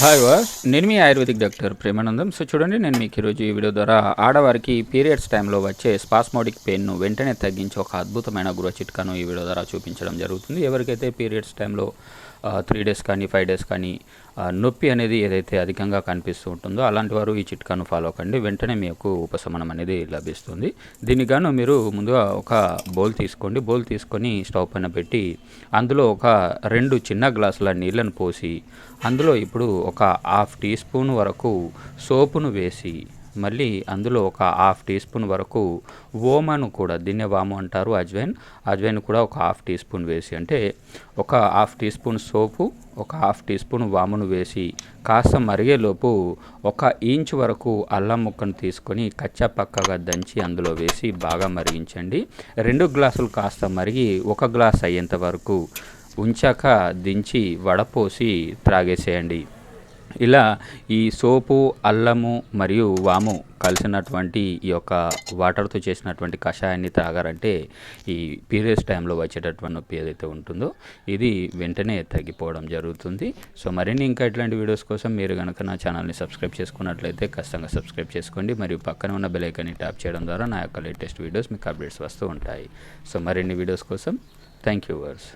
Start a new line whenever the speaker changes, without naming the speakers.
Hi వాస్ నేను మీ ఆయుర్వేదిక్ డాక్టర్ ప్రేమానందం. సో చూడండి నేను మీకు ఈరోజు ఈ వీడియో ద్వారా ఆడవారికి పీరియడ్స్ టైంలో వచ్చే స్పాస్మోడిక్ పెయిన్ను వెంటనే తగ్గించే ఒక అద్భుతమైన గృహ చిట్కాను ఈ వీడియో ద్వారా చూపించడం జరుగుతుంది. ఎవరికైతే పీరియడ్స్ టైంలో త్రీ డేస్ కానీ ఫైవ్ డేస్ కానీ నొప్పి అనేది ఏదైతే అధికంగా కనిపిస్తూ ఉంటుందో అలాంటి వారు ఈ చిట్కాను ఫాలో కండి వెంటనే మీకు ఉపశమనం అనేది లభిస్తుంది. దీనిగాను మీరు ముందుగా ఒక బౌల్ తీసుకోండి. బౌల్ తీసుకొని స్టవ్ పైన పెట్టి అందులో ఒక రెండు చిన్న గ్లాసుల నీళ్ళను పోసి అందులో ఇప్పుడు ఒక హాఫ్ టీ స్పూన్ వరకు సోపును వేసి మళ్ళీ అందులో ఒక హాఫ్ టీ స్పూన్ వరకు ఓమాను కూడా దీన్నే వాము అంటారు అజ్వైన్. అజ్వైన్ కూడా ఒక హాఫ్ టీ స్పూన్ వేసి అంటే ఒక హాఫ్ టీ స్పూన్ సోపు ఒక హాఫ్ టీ స్పూన్ వామును వేసి కాస్త మరిగేలోపు ఒక ఇంచ్ వరకు అల్లం ముక్కను తీసుకొని కచ్చా పక్కగా దంచి అందులో వేసి బాగా మరిగించండి. రెండు గ్లాసులు కాస్త మరిగి ఒక గ్లాస్ అయ్యేంత వరకు ఉంచాక దించి వడపోసి త్రాగేసేయండి. ఇలా ఈ సోపు అల్లము మరియు వాము కలిసినటువంటి ఈ యొక్క వాటర్తో చేసినటువంటి కషాయాన్ని తాగారంటే ఈ పీరియడ్స్ టైంలో వచ్చేటటువంటి నొప్పి ఏదైతే ఉంటుందో ఇది వెంటనే తగ్గిపోవడం జరుగుతుంది. సో మరిన్ని ఇంకా ఇట్లాంటి వీడియోస్ కోసం మీరు కనుక నా ఛానల్ని సబ్స్క్రైబ్ చేసుకున్నట్లయితే ఖచ్చితంగా సబ్స్క్రైబ్ చేసుకోండి. మరియు పక్కన ఉన్న బెలైకాన్ని ట్యాప్ చేయడం ద్వారా నా యొక్క లేటెస్ట్ వీడియోస్ మీకు అప్డేట్స్ వస్తూ ఉంటాయి. సో మరిన్ని వీడియోస్ కోసం థ్యాంక్ యూ వర్స్